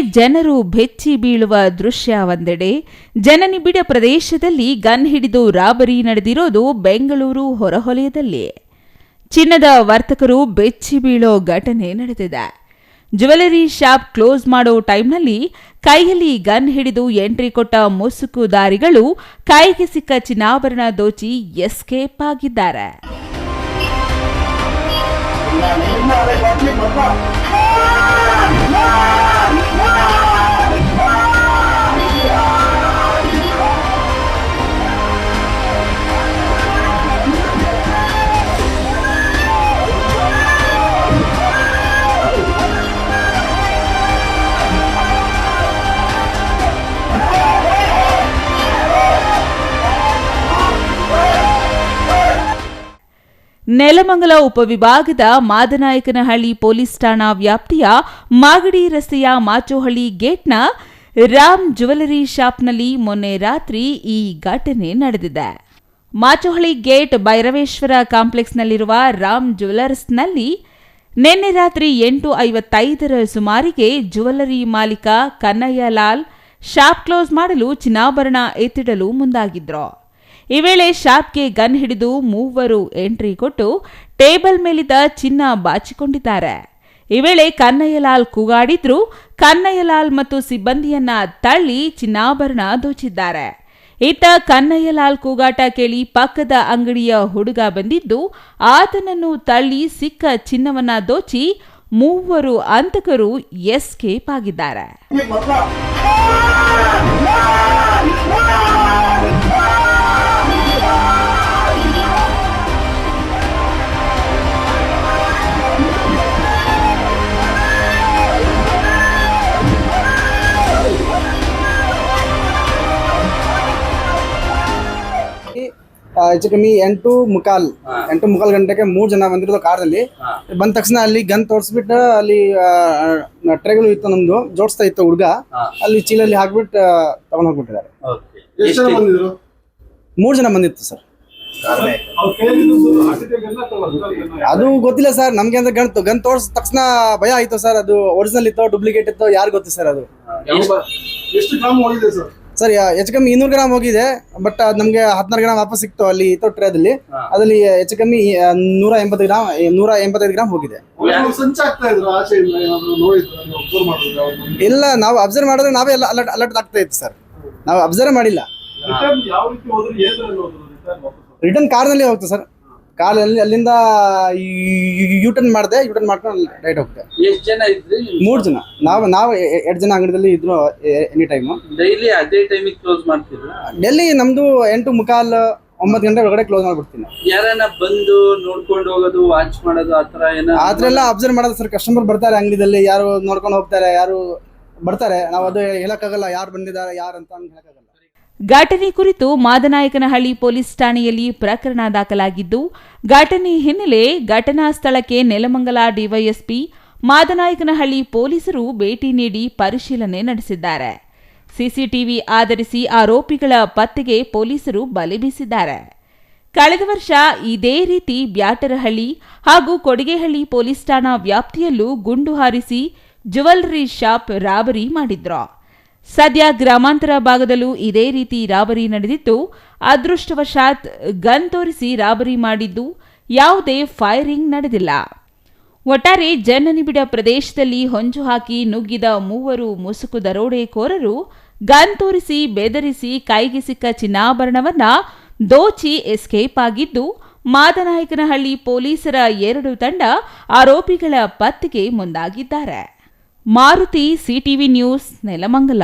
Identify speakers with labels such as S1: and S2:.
S1: ಜನರು ಬೆಚ್ಚಿ ಬೀಳುವ ದೃಶ್ಯ ಒಂದೆಡೆ ಜನನಿಬಿಡ ಪ್ರದೇಶದಲ್ಲಿ ಗನ್ ಹಿಡಿದು ರಾಬರಿ ನಡೆದಿರೋದು ಬೆಂಗಳೂರು ಹೊರವಲಯದಲ್ಲಿ. ಚಿನ್ನದ ವರ್ತಕರು ಬೆಚ್ಚಿ ಬೀಳೋ ಘಟನೆ ನಡೆದಿದೆ. ಜ್ಯುವೆಲರಿ ಶಾಪ್ ಕ್ಲೋಸ್ ಮಾಡೋ ಟೈಮ್ನಲ್ಲಿ ಕೈಯಲ್ಲಿ ಗನ್ ಹಿಡಿದು ಎಂಟ್ರಿ ಕೊಟ್ಟ ಮುಸುಕುದಾರಿಗಳು ಕೈಗೆ ಸಿಕ್ಕ ಚಿನ್ನಾಭರಣ ದೋಚಿ ಎಸ್ಕೇಪ್ ಆಗಿದ್ದಾರೆ. ನೆಲಮಂಗಲ ಉಪವಿಭಾಗದ ಮಾದನಾಯಕನಹಳ್ಳಿ ಪೊಲೀಸ್ ಠಾಣಾ ವ್ಯಾಪ್ತಿಯ ಮಾಗಡಿ ರಸ್ತೆಯ ಮಾಚೋಹಳ್ಳಿ ಗೇಟ್ನ ರಾಮ್ ಜ್ಯುವೆಲರಿ ಶಾಪ್ನಲ್ಲಿ ಮೊನ್ನೆ ರಾತ್ರಿ ಈ ಘಟನೆ ನಡೆದಿದೆ. ಮಾಚೋಹಳ್ಳಿ ಗೇಟ್ ಭೈರವೇಶ್ವರ ಕಾಂಪ್ಲೆಕ್ಸ್ನಲ್ಲಿರುವ ರಾಮ್ ಜ್ಯುವೆಲರ್ಸ್ನಲ್ಲಿ ನಿನ್ನೆ ರಾತ್ರಿ ಎಂಟು ಐವತ್ತೈದರ ಸುಮಾರಿಗೆ ಜ್ಯುವೆಲರಿ ಮಾಲೀಕ ಕನ್ನಯ್ಯಲಾಲ್ ಶಾಪ್ ಕ್ಲೋಸ್ ಮಾಡಲು ಚಿನ್ನಾಭರಣ ಎತ್ತಿಡಲು ಮುಂದಾಗಿದ್ರು. ಈ ವೇಳೆ ಶಾಪ್ಗೆ ಗನ್ ಹಿಡಿದು ಮೂವರು ಎಂಟ್ರಿ ಕೊಟ್ಟು ಟೇಬಲ್ ಮೇಲಿದ್ದ ಚಿನ್ನ ಬಾಚಿಕೊಂಡಿದ್ದಾರೆ. ಈ ವೇಳೆ ಕನ್ನಯ್ಯಲಾಲ್ ಕೂಗಾಡಿದ್ರು. ಕನ್ನಯ್ಯಲಾಲ್ ಮತ್ತು ಸಿಬ್ಬಂದಿಯನ್ನ ತಳ್ಳಿ ಚಿನ್ನಾಭರಣ ದೋಚಿದ್ದಾರೆ. ಇತ್ತ ಕನ್ನಯ್ಯಲಾಲ್ ಕೂಗಾಟ ಕೇಳಿ ಪಕ್ಕದ ಅಂಗಡಿಯ ಹುಡುಗ ಬಂದಿದ್ದು, ಆತನನ್ನು ತಳ್ಳಿ ಸಿಕ್ಕ ಚಿನ್ನವನ್ನ ದೋಚಿ ಮೂವರು ಅಂತಕರು ಎಸ್ಕೇಪ್ ಆಗಿದ್ದಾರೆ.
S2: ಹೆಚ್ಚು ಕಮ್ಮಿ ಎಂಟು ಮುಕಾಲ್ ಎಂಟು ಮುಕಾಲ್ ಗಂಟೆಗೆ ಮೂರ್ ಜನ ಬಂದಿರೋದು ಕಾರಲ್ಲಿ. ಬಂದ ತಕ್ಷಣ ಅಲ್ಲಿ ಗನ್ ತೋರಿಸ್ಬಿಟ್ಟು ಅಲ್ಲಿ ಟ್ರೆಗಳು ಇತ್ತು ನಮ್ದು ಜೋಡಿಸ್ತಾ ಇತ್ತು ಹುಡುಗ. ಅಲ್ಲಿ ಚೀಲಲ್ಲಿ ಹಾಕ್ಬಿಟ್ಟು ತಗೊಂಡ್ ಹೋಗ್ಬಿಟ್ಟಿದ್ದಾರೆ.
S3: ಎಷ್ಟು ಜನ ಬಂದಿದ್ರು?
S2: ಮೂರ್ ಜನ ಬಂದಿತ್ತು ಸರ್? ಅದು ಗೊತ್ತಿಲ್ಲ ಸರ್ ನಮ್ಗೆ ಅಂದ್ರೆ ಗಂಟು ಗನ್ ತೋರ್ಸ್ ತಕ್ಷಣ ಭಯ ಆಯ್ತು ಸರ್ ಅದು ಒರಿಜಿನಲ್ ಇತ್ತು ಡೂಪ್ಲಿಕೇಟ್ ಇತ್ತೋ ಯಾರು ಗೊತ್ತು ಸರ್ ಅದು?
S3: ಎಷ್ಟು ಗ್ರಾಮ್ ಸರ್?
S2: ಸರ್ ಹೆಚ್ಚು ಕಮ್ಮಿ ಇನ್ನೂರು ಗ್ರಾಮ್ ಹೋಗಿದೆ ಬಟ್ ಅದು ನಮ್ಗೆ ಹದಿನಾರು ಗ್ರಾಮ್ ವಾಪಸ್ ಸಿಕ್ತು ಅಲ್ಲಿ ಇತ್ತು ಟ್ರೇದಲ್ಲಿ ಅದ್ರಲ್ಲಿ ಹೆಚ್ಚು ಕಮ್ಮಿ ನೂರ ಎಂಬತ್ತು ಗ್ರಾಮ್ ನೂರ ಎಂಬತ್ತೈದು ಗ್ರಾಮ್ ಹೋಗಿದೆ. ಇಲ್ಲ ನಾವು ಅಬ್ಸರ್ವ್ ಮಾಡಿದ್ರೆ ನಾವೇ ಎಲ್ಲ ಅಲರ್ಟ್ ಅಲರ್ಟ್ ಆಗ್ತಾ ಇತ್ತು ಸರ್ ನಾವು ಅಬ್ಸರ್ವ್ ಮಾಡಿಲ್ಲ.
S3: ರಿಟರ್ನ್
S2: ಹೋಗ್ತದೆ ಕಾರ್ನಲ್ಲಿ ಹೋಗ್ತು ಸರ್ ಕಾರಲ್ಲಿ ಅಲ್ಲಿಂದ ಯೂಟರ್ನ್ ಮಾಡಿದೆ ಯೂಟರ್ನ್ ಮಾಡ್ಕೊಂಡು ರೈಟ್ ಹೋಗ್ತೆ
S4: ಎಷ್ಟು ಜನ ಇದ್ರಿ?
S2: ಮೂರು ಜನ. ನಾವು ನಾವು ಎರಡು ಜನ ಅಂಗಡಿಯಲ್ಲಿ ಇದ್ರು ಎನಿ ಟೈಮು
S4: ಡೈಲಿ ಅದೇ ಟೈಮಿಗೆ ಕ್ಲೋಸ್ ಮಾಡ್ತಿದ್ರು
S2: ಡೆಲ್ಲಿ ನಮ್ದು ಎಂಟು ಮುಕಾಲ್ ಒಂಬತ್ತು ಗಂಟೆ ಒಳಗಡೆ ಕ್ಲೋಸ್ ಮಾಡ್ಬಿಡ್ತೀನಿ.
S4: ಯಾರನ್ನ ಬಂದು ನೋಡ್ಕೊಂಡು ಹೋಗೋದು ವಾಚ್ ಮಾಡೋದು ಆತರ ಏನ
S2: ಆ ಥರ ಎಲ್ಲ ಅಬ್ಸರ್ವ್ ಮಾಡೋದು ಸರ್ ಕಸ್ಟಮರ್ ಬರ್ತಾರೆ ಅಂಗಡಿದಲ್ಲಿ ಯಾರು ನೋಡ್ಕೊಂಡು ಹೋಗ್ತಾರೆ ಯಾರು ಬರ್ತಾರೆ. ನಾವು ಅದು ಹೇಳೋಕ್ಕಾಗಲ್ಲ ಯಾರು ಬಂದಿದ್ದಾರೆ ಯಾರು ಅಂತ ಹೇಳಕ್ಕಾಗಲ್ಲ.
S1: ಘಟನೆ ಕುರಿತು ಮಾದನಾಯಕನಹಳ್ಳಿ ಪೊಲೀಸ್ ಠಾಣೆಯಲ್ಲಿ ಪ್ರಕರಣ ದಾಖಲಾಗಿದ್ದು, ಘಟನೆ ಹಿನ್ನೆಲೆ ಘಟನಾ ಸ್ಥಳಕ್ಕೆ ನೆಲಮಂಗಲ ಡಿವೈಎಸ್ಪಿ ಮಾದನಾಯಕನಹಳ್ಳಿ ಪೊಲೀಸರು ಭೇಟಿ ನೀಡಿ ಪರಿಶೀಲನೆ ನಡೆಸಿದ್ದಾರೆ. ಸಿಸಿಟಿವಿ ಆಧರಿಸಿ ಆರೋಪಿಗಳ ಪತ್ತೆಗೆ ಪೊಲೀಸರು ಬಲೆ ಬೀಸಿದ್ದಾರೆ. ಕಳೆದ ವರ್ಷ ಇದೇ ರೀತಿ ಬ್ಯಾಟರಹಳ್ಳಿ ಹಾಗೂ ಕೊಡಿಗೆಹಳ್ಳಿ ಪೊಲೀಸ್ ಠಾಣಾ ವ್ಯಾಪ್ತಿಯಲ್ಲೂ ಗುಂಡು ಹಾರಿಸಿ ಜ್ಯುವೆಲ್ಲರಿ ಶಾಪ್ ರಾಬರಿ ಮಾಡಿದ್ರು. ಸದ್ಯ ಗ್ರಾಮಾಂತರ ಭಾಗದಲ್ಲೂ ಇದೇ ರೀತಿ ರಾಬರಿ ನಡೆದಿತ್ತು ಅದೃಷ್ಟವಶಾತ್ ಗನ್ ತೋರಿಸಿ ರಾಬರಿ ಮಾಡಿದ್ದು ಯಾವುದೇ ಫೈರಿಂಗ್ ನಡೆದಿಲ್ಲ. ಒಟ್ಟಾರೆ ಜನನಿಬಿಡ ಪ್ರದೇಶದಲ್ಲಿ ಹೊಂಚು ಹಾಕಿ ನುಗ್ಗಿದ ಮೂವರು ಮುಸುಕು ದರೋಡೆಕೋರರು ಗನ್ ತೋರಿಸಿ ಬೆದರಿಸಿ ಕೈಗೆ ಸಿಕ್ಕ ಚಿನ್ನಾಭರಣವನ್ನ ದೋಚಿ ಎಸ್ಕೇಪ್ ಆಗಿದ್ದು, ಮಾದನಾಯಕನಹಳ್ಳಿ ಪೊಲೀಸರ ಎರಡು ತಂಡ ಆರೋಪಿಗಳ ಪತ್ತೆಗೆ ಮುಂದಾಗಿದ್ದಾರೆ. Maruti CTV news Nelamangala.